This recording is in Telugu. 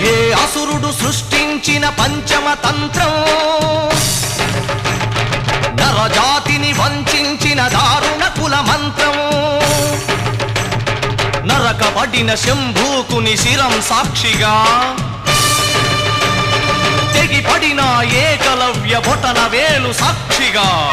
ఏ అసురుడు సృష్టించిన పంచమ తంత్రం నరజాతిని వంచిన దారుణ కుల మంత్రం నరకబడిన శంభూకుని శిరం సాక్షిగా. తెగిపడిన ఏకలవ్య బొటన వేలు సాక్షిగా.